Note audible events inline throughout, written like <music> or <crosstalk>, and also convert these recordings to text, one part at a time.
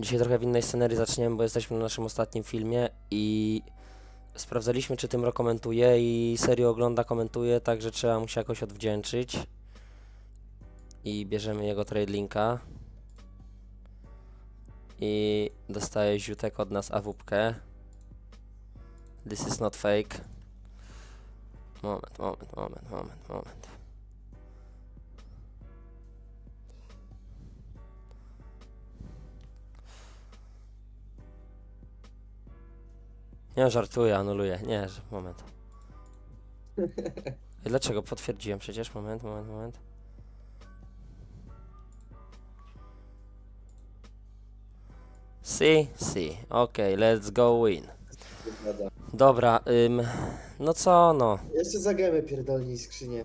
Dzisiaj trochę w innej scenerii zaczniemy, bo jesteśmy na naszym ostatnim filmie i sprawdzaliśmy, czy Tymro komentuje i serio ogląda, komentuje, także trzeba mu się jakoś odwdzięczyć. I bierzemy jego trade linka. I dostaje ziutek od nas awupkę. This is not fake. Moment, moment, moment, moment, moment. Nie, żartuję, anuluję. Nie, moment. Dlaczego? Potwierdziłem przecież. Moment, moment, moment. Si, si. Okej, let's go win. Dobra, ym, no co no? Jeszcze za gemy pierdolnij skrzynię.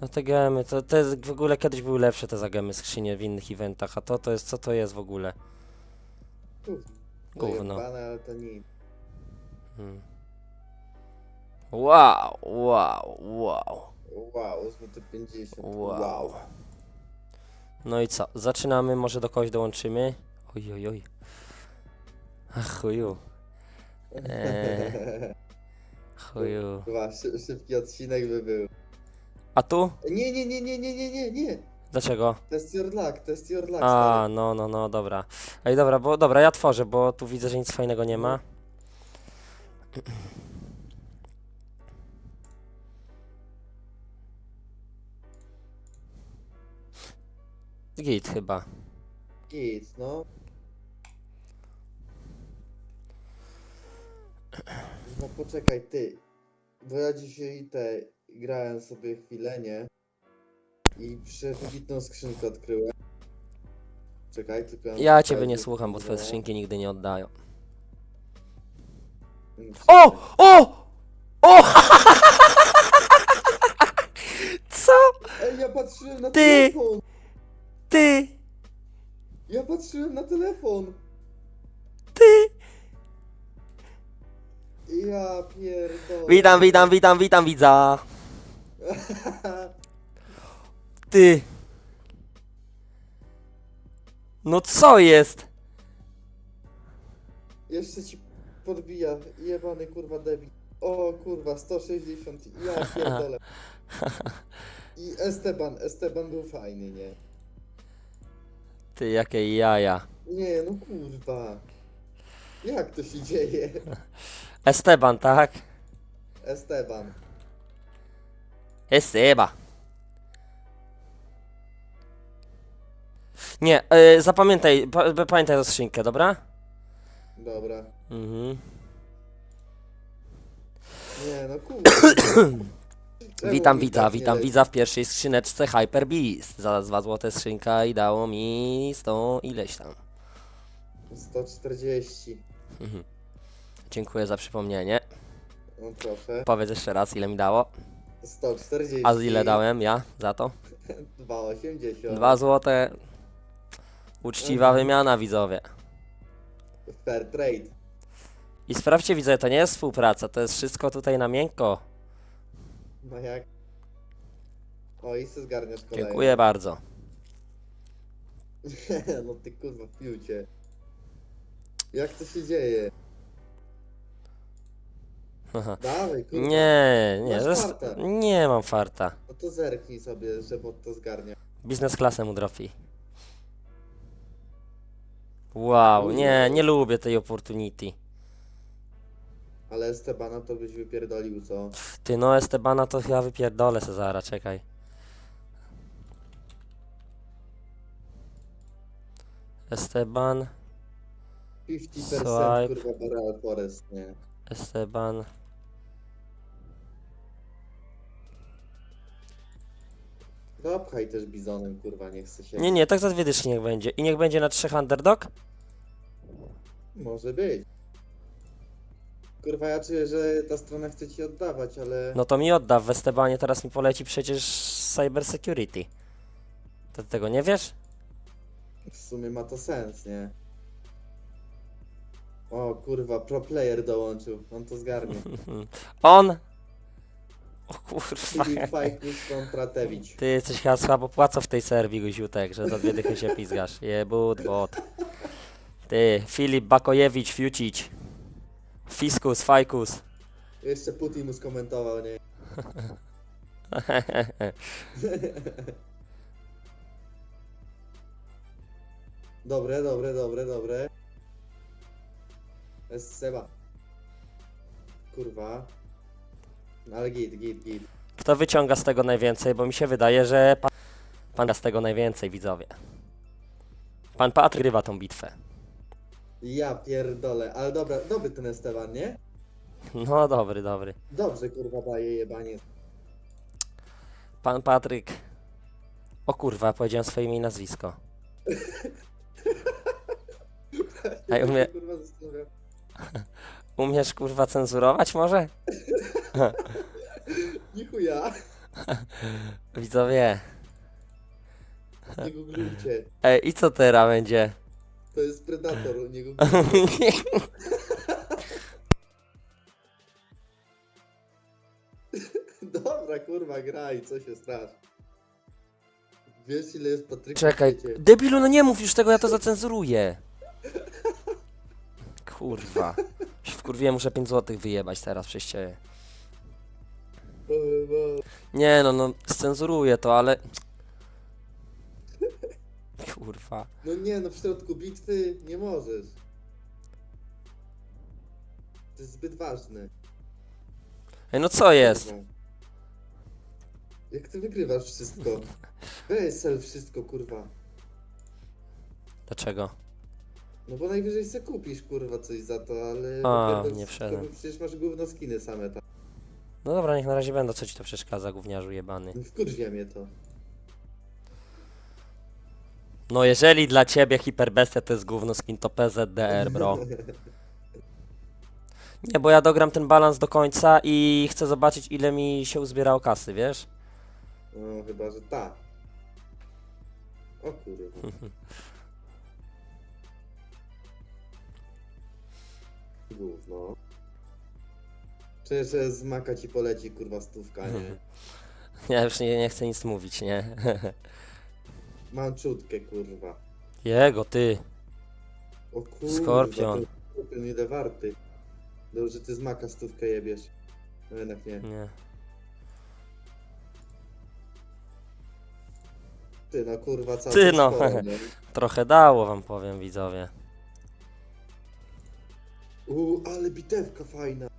No te gemy, to te w ogóle kiedyś były lepsze te zagemy skrzynie w innych eventach, a to to jest, co to jest w ogóle? Gówno. Pojebane, ale to nic. Hmm. Wow, wow, wow, Wow, złoty 50. wow. No i co? Zaczynamy, może do kogoś dołączymy? Oj, oj, oj. Ach, chuju, Eee. <laughs> chuju. Chyba szy, szybki odcinek by był. A tu? Nie, nie, nie, nie, nie, nie, nie, nie. Dlaczego? Test your luck, test your luck. A, stary. no, no, no, dobra. Ej, dobra, bo dobra, ja tworzę, bo tu widzę, że nic fajnego nie ma. <clears throat> Git chyba. Git, no. No poczekaj, ty. Bo ja dzisiaj te grałem sobie chwilę, nie? I przewibitną skrzynkę odkryłem. Czekaj, tylko... Ja ciebie nie słucham, bo twoje skrzynki nigdy nie oddają. O! O! O! Co? Ej, ja patrzyłem na Ty! telefon! Ty! Ja patrzyłem na telefon! Ty! Ja pierdolę. Witam, witam, witam, witam, widza! <laughs> Ty! No co jest? Jeszcze ci podbija, jebany kurwa debil. O kurwa, 160, ja <laughs> pierdolę. I Esteban, Esteban był fajny, nie? Ty, jakie jaja. Nie, no kurwa. Jak to się dzieje? <laughs> Esteban, tak? Esteban. Esteba. Nie, y, zapamiętaj, pa, pa- pamiętaj tę skrzynkę, dobra? Dobra. Mhm. Nie, no. <coughs> Czemu Witam mi widza, tak nie witam leci? widza w pierwszej skrzyneczce Hyper Beast. Za dwa złote skrzynka i dało mi 100 ileś tam. 140. Mhm. Dziękuję za przypomnienie. No proszę. Powiedz jeszcze raz, ile mi dało. 140. A z ile dałem ja za to? <laughs> 2,80. Dwa złote. Uczciwa Mhm. wymiana, widzowie. Fair trade. I sprawdźcie, widzowie, to nie jest współpraca, to jest wszystko tutaj na miękko. No jak? O, i se zgarniasz kolejny. Dziękuję bardzo. <laughs> no ty kurwa w piłcie. Jak to się dzieje? Dawaj, kurwa. Nie, nie, Masz farta. nie mam farta. No to zerknij sobie, że bot to zgarnia. Biznes klasę mu dropi. Wow, nie, nie lubię tej opportunity. Ale Estebana to byś wypierdolił, co? Ty no Estebana to chyba wypierdolę Cezara, czekaj. Esteban, 50% Swipe. kurwa Boreal Forest, nie? Esteban. Dopchaj też bizonem, kurwa, nie chce się. Nie, nie, tak za dwie dyszki niech będzie. I niech będzie na trzech underdog? Może być. Kurwa, ja czuję, że ta strona chce ci oddawać, ale... No to mi odda, w Estebanie teraz mi poleci przecież Cyber Security. To ty tego nie wiesz? W sumie ma to sens, nie? O kurwa, pro player dołączył, on to zgarnie. <laughs> On! O kurwa. Filip Fajkus kontra Tewicz. Ty jesteś chyba słabo płacą w tej serwii, guziutek, że za dwie dychy się pizgasz. Jebut, bot. Ty, Filip Bakojewicz, Fiucić. Fiskus, Fajkus. Jeszcze Putin mu skomentował, nie? <laughs> Dobre, dobre, dobre, dobre. Jest Seba. Kurwa. No ale git, git, git. Kto wyciąga z tego najwięcej? Bo mi się wydaje, że pan, pan z tego najwięcej, widzowie. Pan Patryk grywa tą bitwę. Ja pierdolę, ale dobra, dobry ten Esteban, nie? No dobry, dobry. Dobrze kurwa daje jebanie. Pan Patryk. O kurwa, powiedziałem swoje imię i nazwisko. <laughs> Ej, umie, Kurwa zastanawiam. <laughs> umiesz kurwa cenzurować może? <laughs> Nie chuja, Widzowie. nie googlujcie. Ej, i co teraz będzie? To jest Predator, nie googlujcie. Dobra kurwa, graj, co się strasz. Wiesz ile jest Patryka Czekaj, debilu, no nie mów już tego, ja to zacenzuruję. Kurwa. Się Wkurwiłem, muszę 5 złotych wyjebać teraz przez ciebie. Bo- Nie no, no, scenzuruję to, ale... <laughs> Kurwa. No nie, no w środku bitwy nie możesz. To jest zbyt ważne. Ej, no co jest? Kurwa. Jak ty wygrywasz wszystko? <laughs> Weź sel wszystko, kurwa. Dlaczego? No bo najwyżej se kupisz, kurwa, coś za to, ale... A, nie wszystko, wszedłem. bo Przecież masz gówno skiny same tam. No dobra, niech na razie będą, co ci to przeszkadza, gówniarzu jebany. Wkurwia mnie to. No jeżeli dla ciebie hiperbestia to jest gówno skin, to PZDR, bro. Nie, bo ja dogram ten balans do końca i chcę zobaczyć ile mi się uzbierało kasy, wiesz? No, chyba, że tak. O kurwa. <laughs> Gówno. Przecież że z maka ci poleci, kurwa, stówka, nie? <laughs> Ja już nie, nie chcę nic mówić, nie? <laughs> Mam czutkę, kurwa. Jego, ty. O kurwa, Skorpion. ten Skorpion ile warty. Dobrze, ty z maka stówkę jebiesz. No jednak nie. Nie. Ty no kurwa, cały Ty, no. <laughs> Trochę dało wam powiem, widzowie. Uuu, ale bitewka fajna.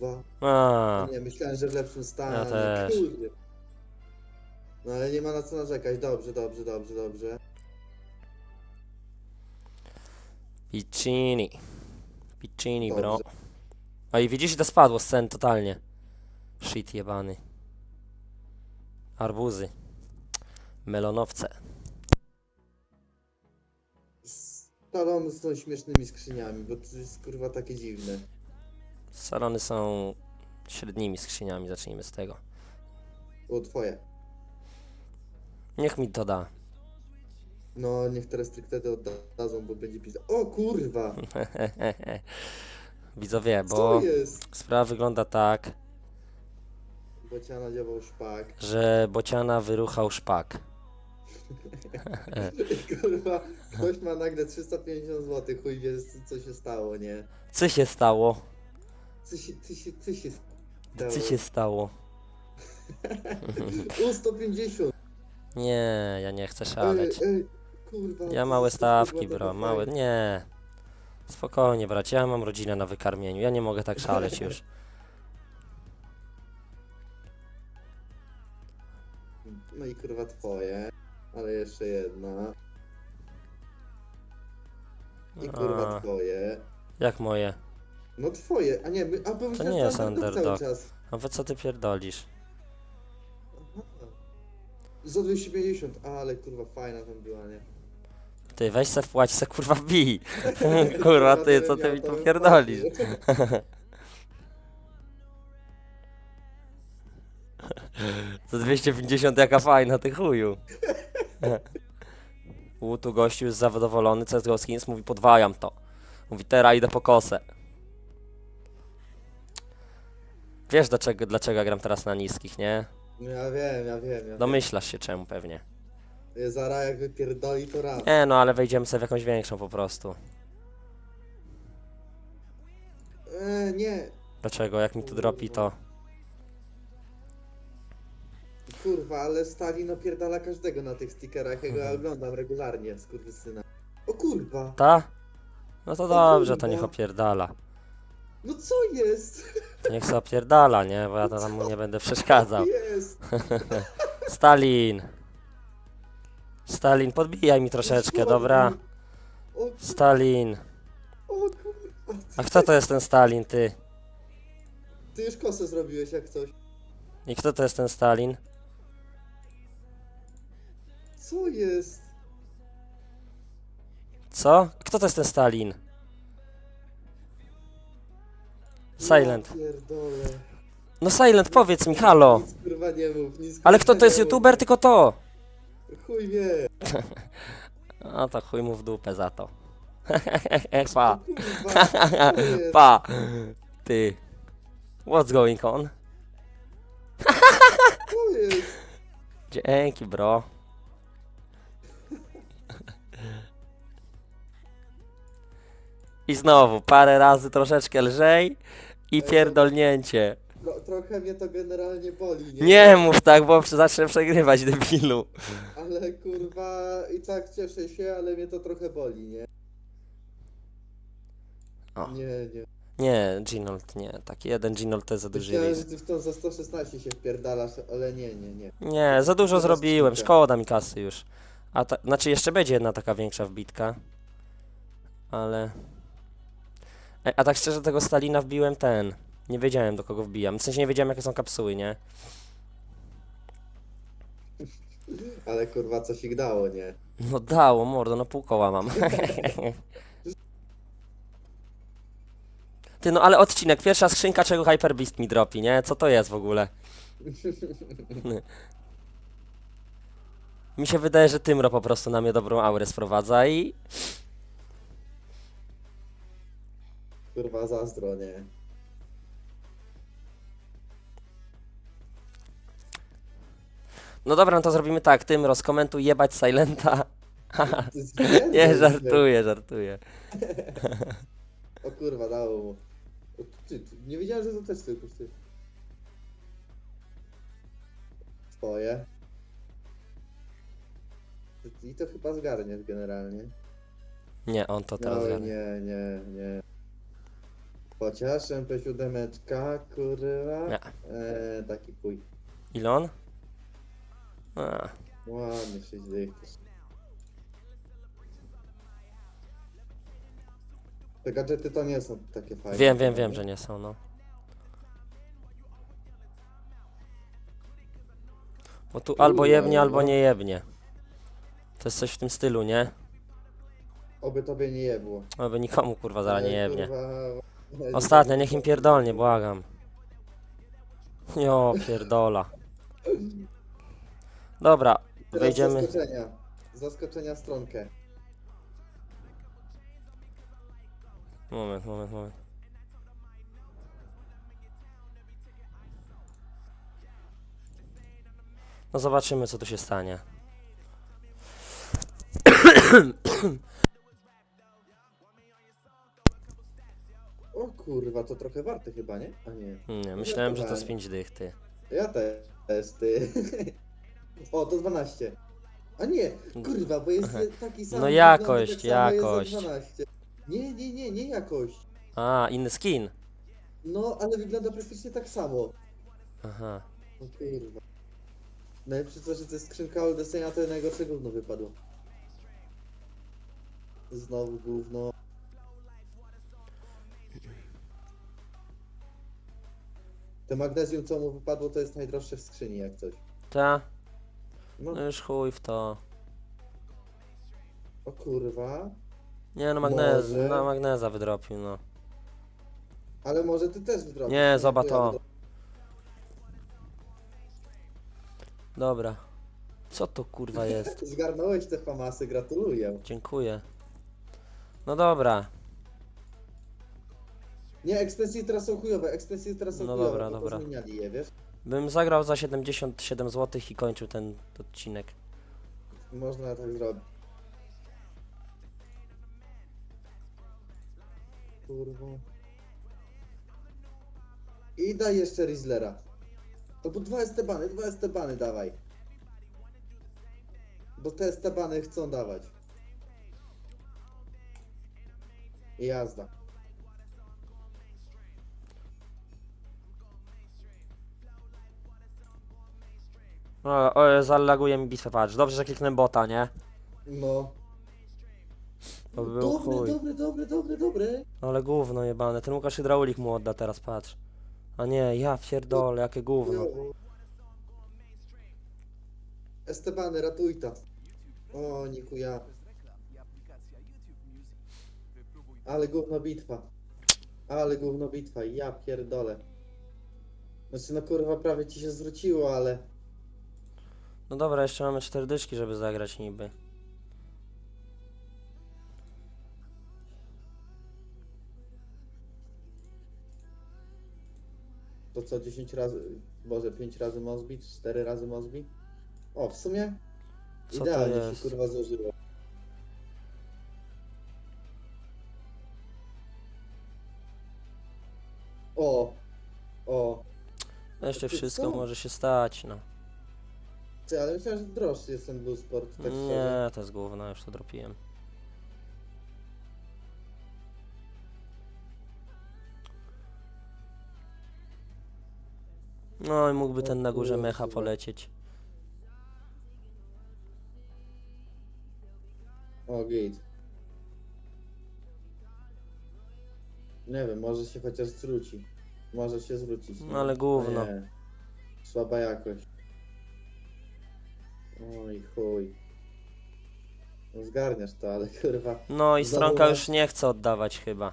O kurwa. A, Nie, myślałem, że w lepszym stanie. Ja też. Kurde. No ale nie ma na co narzekać. Dobrze, dobrze, dobrze, dobrze. Piccini. Piccini, bro. Dobrze. A i widzisz, to spadło z cen totalnie. Shit jebany. Arbuzy. Melonowce. Salony z tą śmiesznymi skrzyniami, bo to jest kurwa takie dziwne. Salony są średnimi skrzyniami, zacznijmy z tego. O, twoje. Niech mi to da. No, niech te restryktydy oddadzą, bo będzie pizda. O kurwa! <laughs> Widzowie, Co bo jest? sprawa wygląda tak, Bociana działał szpak. że bociana wyruchał szpak. <laughs> Kurwa, ktoś ma nagle 350 zł, chuj wie co się stało, nie? Co się stało? Co się, co się, co się stało? Co się stało? U 150! Nie, ja nie chcę szaleć. Ej, ej, kurwa. Ja małe stawki, bro, małe. Nie. Spokojnie, bracie, ja mam rodzinę na wykarmieniu. Ja nie mogę tak szaleć już. <laughs> No i kurwa twoje, ale jeszcze jedna. I kurwa A, twoje. jak moje? No twoje, a nie, my, a bo To nie jest underdog underdog. cały czas. A wy co ty pierdolisz? Za 250, ale kurwa fajna tam była, nie? Ty, weź se wpłać se kurwa bij. <laughs> Kurwa, ty, co ty mi tu pierdolisz? <laughs> Za 250 jaka fajna, ty chuju. <laughs> U, tu gościu jest zadowolony, CSGO Skins mówi podwajam to. Mówi teraz idę po kosę. Wiesz dlaczego, dlaczego ja gram teraz na niskich, nie? No ja wiem, ja wiem, ja Domyślasz się czemu pewnie. wiem. Zara jak wypierdoli to raz. Nie no, ale wejdziemy sobie w jakąś większą po prostu. E, nie, Dlaczego? Jak mi tu dropi to... kurwa, ale Stalin opierdala każdego na tych stickerach, ja go Mhm. oglądam regularnie, skurwysyna. O kurwa, Ta? No to dobrze, to niech opierdala. no co jest? Niech sobie opierdala, nie? Bo ja tam mu nie będę przeszkadzał. Jest! <laughs> Stalin! Stalin, podbijaj mi troszeczkę, dobra? O, Stalin. o kurwa. A kto to jest ten Stalin, ty? Ty już kosę zrobiłeś jak coś. I kto to jest ten Stalin? Co jest? Co? Kto to jest ten Stalin? Silent. Pierdolę. No Silent, powiedz mi, halo! Nic kurwa nie mów, nic Ale kto to jest nie mów. youtuber? Tylko to! Chuj wie. <laughs> No to chuj mu w dupę za to. <laughs> pa. Kurwa? <laughs> Pa. Ty. What's going on? Co jest? Dzięki, bro. I znowu, parę razy troszeczkę lżej i pierdolnięcie. Tro, trochę mnie to generalnie boli, nie? Nie mów tak, bo zacznę przegrywać, debilu. Ale kurwa, i tak cieszę się, ale mnie to trochę boli, nie? O. Nie, nie. Nie, Ginold, nie. Taki jeden Ginold to jest za duży Myślałem, że risk. ty w tą za 116 się wpierdalasz, ale nie, nie, nie. Nie, za dużo zrobiłem, szkoda mi kasy już. A ta, znaczy jeszcze będzie jedna taka większa wbitka. Ale... Ej, a tak szczerze tego Stalina wbiłem ten. Nie wiedziałem do kogo wbijam. W sensie nie wiedziałem jakie są kapsuły, nie? Ale kurwa, coś ich dało, nie? No dało, mordo, no pół koła mam. Ty, no ale odcinek, pierwsza skrzynka, czego Hyper Beast mi dropi, nie? Co to jest w ogóle? <laughs> Mi się wydaje, że Tymro po prostu na mnie dobrą aurę sprowadza i... Kurwa, zazdro, nie? No dobra, no to zrobimy tak, Tymro, skomentuj jebać Silenta. Ty Nie, żartuję, żartuję. O kurwa, dało mu. O, ty, ty, nie wiedziałem, że to też tylko ty. Twoje. I to chyba zgarniesz generalnie. Nie, on to teraz No zgarnie. nie, nie, nie. Chociaż MP7, kurwa. Nie. E, taki chuj. Ile on? A, Ładnie, 6 dych. Te gadżety to nie są takie fajne. wiem, wiem, wiem, że nie są, no. Bo tu albo jebnie, albo nie jebnie. To jest coś w tym stylu, nie? Oby tobie nie jebło. Oby nikomu kurwa zaraz nie Ale, jebnie. kurwa, Ostatnio, niech im pierdolnie, błagam. Jo, pierdola. Dobra, Teraz wejdziemy. Zaskoczenia. Zaskoczenia stronkę. Moment, moment, moment. No zobaczymy, co tu się stanie. O kurwa, to trochę warte chyba, nie? A nie. Nie, myślałem, że to z 5 dych, ty. Ja też, ty. <laughs> o, to 12. A nie, kurwa, bo jest taki sam. No wygląda jakość, tak jakość. 12. Nie, nie, nie, nie jakość. A, inny skin. No, ale wygląda praktycznie tak samo. Aha. O kurwa. Najlepsze to, że to jest skrzynka Oldesenia, to najgorsze gówno wypadło. Znowu gówno. Te magnezjum, co mu wypadło, to jest najdroższe w skrzyni, jak coś. Ta? No, No już chuj w to. o kurwa. Nie no, magnez, Może. no magneza wydropił, no. Ale może ty też wydrobisz. Nie, zobacz ja to. Dobra. Co to kurwa jest? <laughs> Zgarnąłeś te famasy, gratuluję. Dziękuję. No dobra. Nie, ekspensje teraz są chujowe, ekspensje teraz są No chujowe, dobra, bo dobra. pozmieniali je, wiesz? Bym zagrał za 77 zł i kończył ten odcinek. Można tak zrobić. Kurwa. I daj jeszcze Rizlera. To po dwa Estebany, dwa Estebany dawaj. Bo te Estebany chcą dawać. I jazda. O, o zalaguje mi bitwę, patrz. Dobrze, że kliknę bota, nie? No. To był Dobry, chuj. dobry, dobry, dobry, dobry. Ale gówno jebane. Ten Łukasz Hydraulik mu odda teraz, patrz. A nie, ja pierdolę, jakie gówno. Estebany, ratuj to. O, nikuja. Ale gówno bitwa. Ale gówno bitwa, ja pierdolę. Znaczy no kurwa prawie ci się zwróciło, ale... No dobra, jeszcze mamy cztery dyszki, żeby zagrać niby. To co, 10 razy, może 5 razy Mosby, czy 4 razy Mosby? O, w sumie Co to idealnie jest? się kurwa złożyło. O, o. No jeszcze wszystko może się stać, no. Ty, ale myślałem, że droższy jest ten Blue Sport, tak szczerze. Nie, to jest gówno, już to dropiłem. No i mógłby ten na górze mecha polecieć. O, git. Nie wiem, może się chociaż zwróci. Może się zwrócić. No ale gówno. Nie. Słaba jakość. Oj, chuj. No zgarniasz to, ale kurwa. No i stronka już nie chce oddawać chyba.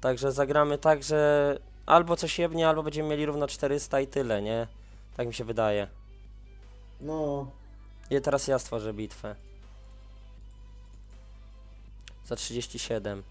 Także zagramy tak, że albo coś jebnie, albo będziemy mieli równo 400 i tyle, nie? Tak mi się wydaje. No, I teraz ja stworzę bitwę. Za 37.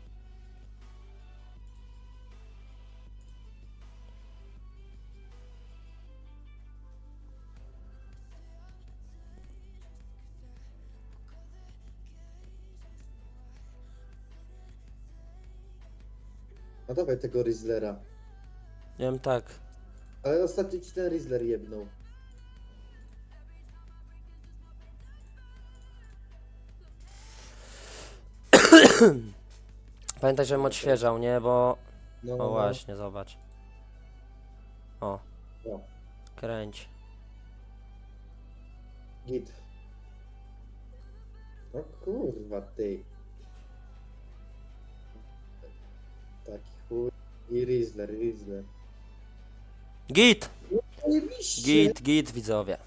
dawaj tego Rizzlera. Wiem tak. Ale ostatnio ci ten Rizzler jebnął. <coughs> Pamiętaj, żebym odświeżał, nie? Bo... No, O no, właśnie, zobacz. O, O, kręć. git. No kurwa, ty. I Rizzler, Rizzler. Git! Ojebiście! Git, git, widzowie.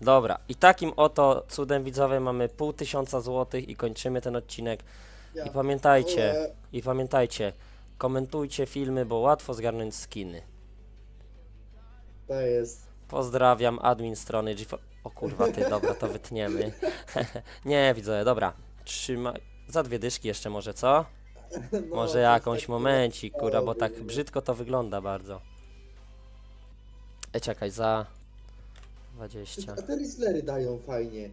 Dobra, i takim oto cudem, widzowie, mamy pół tysiąca złotych i kończymy ten odcinek. I pamiętajcie, i pamiętajcie, komentujcie filmy, bo łatwo zgarnąć skiny. To jest. Pozdrawiam, admin strony. O kurwa, ty, dobra, to wytniemy. <laughs> Nie, widzowie, dobra. Trzymaj. Za dwie dyszki jeszcze może, co? <laughs> No, Może jakąś momencik, kurwa, bo tak <laughs> brzydko to wygląda bardzo. E, czekaj, za... 20. A te Rizzlery dają fajnie.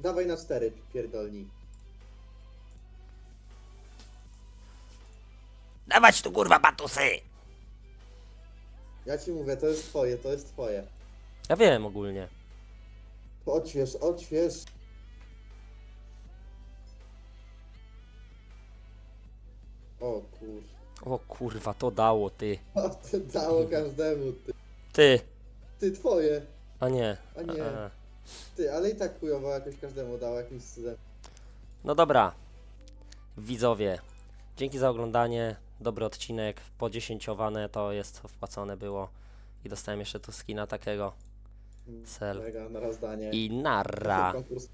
Dawaj na cztery, pierdolni. Dawać tu, kurwa, batusy! Ja ci mówię, to jest twoje, to jest twoje. Ja wiem ogólnie. Odśwież, odśwież. O kur... O kurwa, to dało, ty. <laughs> O, to dało każdemu, ty. Ty! Ty, twoje. A nie. A nie. Ty, ale i tak chujowo jakoś każdemu dało jakimś cudem. No dobra. Widzowie, dzięki za oglądanie. Dobry odcinek. Podziesięciowane to jest wpłacone było. I dostałem jeszcze tu skina takiego. Sel. Mega na rozdanie. I narra. Konkurs